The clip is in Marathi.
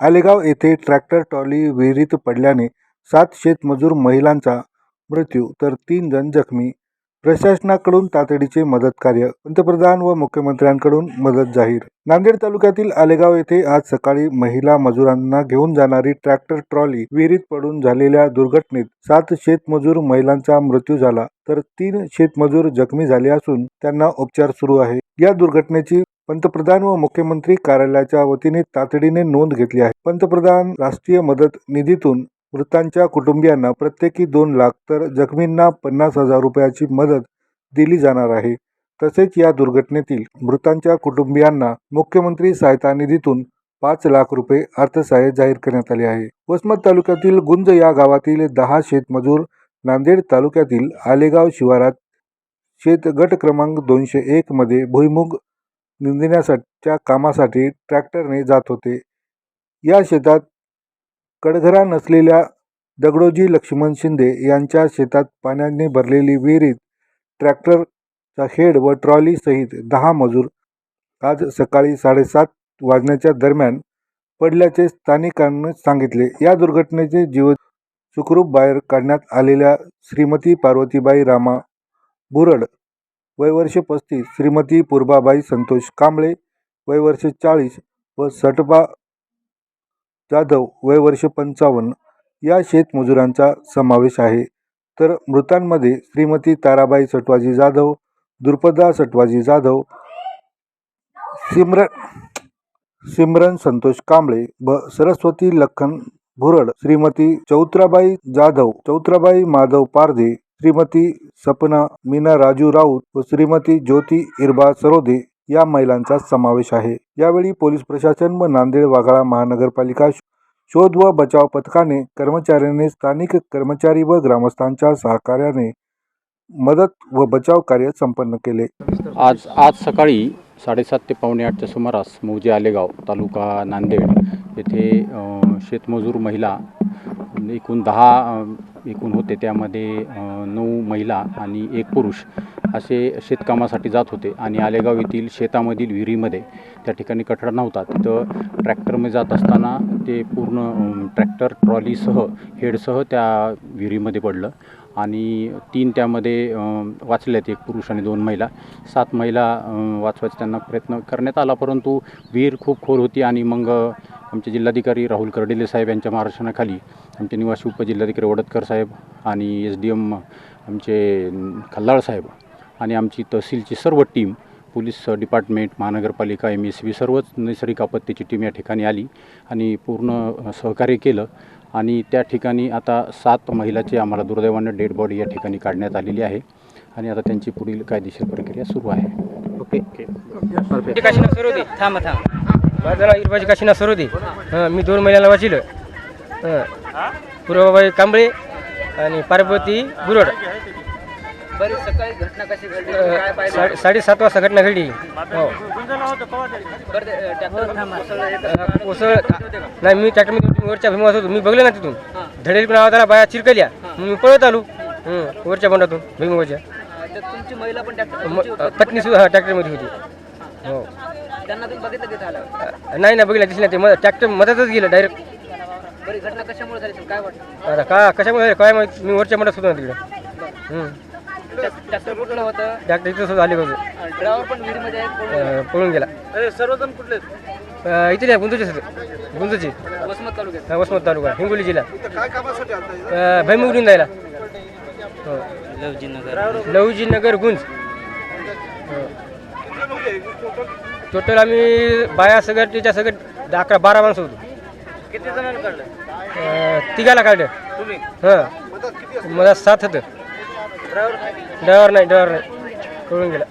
आलेगाव येथे ट्रॅक्टर ट्रॉली विहिरीत पडल्याने सात शेतमजूर महिलांचा मृत्यू तर तीन जण जखमी. प्रशासनाकडून तातडीचे मदत कार्य. पंतप्रधान व मुख्यमंत्र्यांकडून मदत जाहीर. नांदेड तालुक्यातील आलेगाव येथे आज सकाळी महिला मजुरांना घेऊन जाणारी ट्रॅक्टर ट्रॉली विहिरीत पडून झालेल्या दुर्घटनेत सात शेतमजूर महिलांचा मृत्यू झाला तर तीन शेतमजूर जखमी झाले असून त्यांना उपचार सुरू आहे. या दुर्घटनेची पंतप्रधान व मुख्यमंत्री कार्यालयाच्या वतीने तातडीने नोंद घेतली आहे. पंतप्रधान राष्ट्रीय मदत निधीतून मृतांच्या कुटुंबियांना प्रत्येकी दोन लाख तर जखमींना पन्नास हजार रुपयाची मदत दिली जाणार आहे. तसेच या दुर्घटनेतील मृतांच्या कुटुंबियांना मुख्यमंत्री सहायता निधीतून पाच लाख रुपये अर्थसहाय्य जाहीर करण्यात आले आहे. वसमत तालुक्यातील गुंज या गावातील दहा शेतमजूर नांदेड तालुक्यातील आलेगाव शिवारात शेत गट क्रमांक दोनशे एक मध्ये भुईमुग निंदण्यासाठीच्या कामासाठी ट्रॅक्टरने जात होते. या शेतात कडघरा नसलेल्या दगडोजी लक्ष्मण शिंदे यांच्या शेतात पाण्याने भरलेली विहिरीत ट्रॅक्टरचा हेड व ट्रॉली सहित दहा मजूर आज सकाळी साडेसात वाजण्याच्या दरम्यान पडल्याचे स्थानिकांनी सांगितले. या दुर्घटनेचे जीव सुखरूप बाहेर काढण्यात आलेल्या श्रीमती पार्वतीबाई रामा बुरड वय वर्ष पस्तीस श्रीमती पूर्बाबाई संतोष कांबळे वय वर्ष चाळीस व सटबा जाधव वय वर्ष पंचावन्न. या शेतमजुरांचा समावेश आहे. तर मृतांमध्ये श्रीमती ताराबाई सटवाजी जाधव द्रुपदा सटवाजी जाधव सिमरन सिमरन संतोष कांबळे व सरस्वती लखन भुरड श्रीमती चौत्राबाई जाधव चौत्राबाई माधव पारधे श्रीमती सपना मीना राजू राऊत व श्रीमती ज्योती इरबा सरोदे या महिलांचा समावेश आहे. यावेळी पोलीस प्रशासन व नांदेड वाघाळा महानगरपालिका शोध व बचाव पथकाने कर्मचाऱ्यांनी स्थानिक कर्मचारी व ग्रामस्थांच्या सहकार्याने मदत व बचाव कार्य संपन्न केले. आज आज सकाळी साडेसात ते पावणे आठच्या सुमारास मौजे आलेगाव तालुका नांदेड येथे शेतमजूर महिला एकूण दहा एकूण होते. त्यामध्ये नऊ महिला आणि एक पुरुष असे शेतकामासाठी जात होते. आणि आलेगाव येथील शेतामधील विहिरीमध्ये त्या ठिकाणी कठडा नव्हता. तिथं ट्रॅक्टरमध्ये जात असताना ते पूर्ण ट्रॅक्टर ट्रॉलीसह हेडसह त्या विहिरीमध्ये पडलं. आणि तीन त्यामध्ये अ, वाचल्यात एक पुरुष आणि दोन महिला. सात महिला वाचवायचा त्यांना प्रयत्न करण्यात आला परंतु विहीर खूप खोल होती आणि मग आमचे जिल्हाधिकारी राहुल कर्डिले साहेब यांच्या मार्गदर्शनाखाली आमचे निवासी उपजिल्हाधिकारी वडतकर साहेब आणि एस डी एम आमचे खल्लाळ साहेब आणि आमची तहसीलची सर्व टीम पोलीस डिपार्टमेंट महानगरपालिका एम एस बी सर्वच नैसर्गिक आपत्तीची टीम या ठिकाणी आली आणि पूर्ण सहकार्य केलं. आणि त्या ठिकाणी आता सात महिलाची आम्हाला दुर्दैवानं डेड बॉडी या ठिकाणी काढण्यात आलेली आहे. आणि आता त्यांची पुढील कायदेशीर प्रक्रिया सुरू आहे. ओके. काशीनाथ सरोदे थांब थांब. माझं नाव इरबाजी काशीनाथ सरोदे. हां मी दोन महिन्याला वाचिलं. हां. पूर्वबाई कांबळे आणि पार्वती बुरड. बरी सकाळी घटना कशी घडली? काय अं, पाहिलं? साडे साडेसात वाजता घटना घडली. हो. अं, ट्रॅक्टर हे कोसळ नाही मी मी वरच्या भीमात होतो. मी बघलं ना तिथून. धडेल पण बाया चिरकल्या. मग मी पळत आलो. हं, वरच्या बंडातून तुमची महिला पण ट्रॅक्टर म- अं, पत्नी सुद्धा हा, ट्रॅक्टरमध्ये होती. हो. त्यांना तुम्ही बघितलं तिथं आलं अं, नाही ना बघितलं दिसलं ते मग ट्रॅक्टर मधातच गेलं डायरेक्ट बरी घटना कशामुळे झाली? काय वाटतं? आता का कशामुळे काय माहीत? मी वरच्या मंडळात होतो ना तिकडे. हं. ट्रॅ- ट्रॅक्टर कुठलं होतं? डॉक्टर इथं सुद्धा आले ड्रायव्हर पण अं, पळून गेला. सर्वजण कुठले अं, इथे नाही गुंजूचे सर. गुंजूचे. वसमत तालुक्यात. हा, वसमत तालुका हिंगोली जिल्हा. अं, भैमुगडून जायला. हो. लवजी नगर गुंज. टोटल? आम्ही बाया सगळं त्याच्या सगळं अकरा बारा माणसं होतो. किती जणांना काढलं? अं, तिघाला काढलं. तुम्ही? हां. मला सात होतं. ड्रायव्हर ड्रायव्हर नाही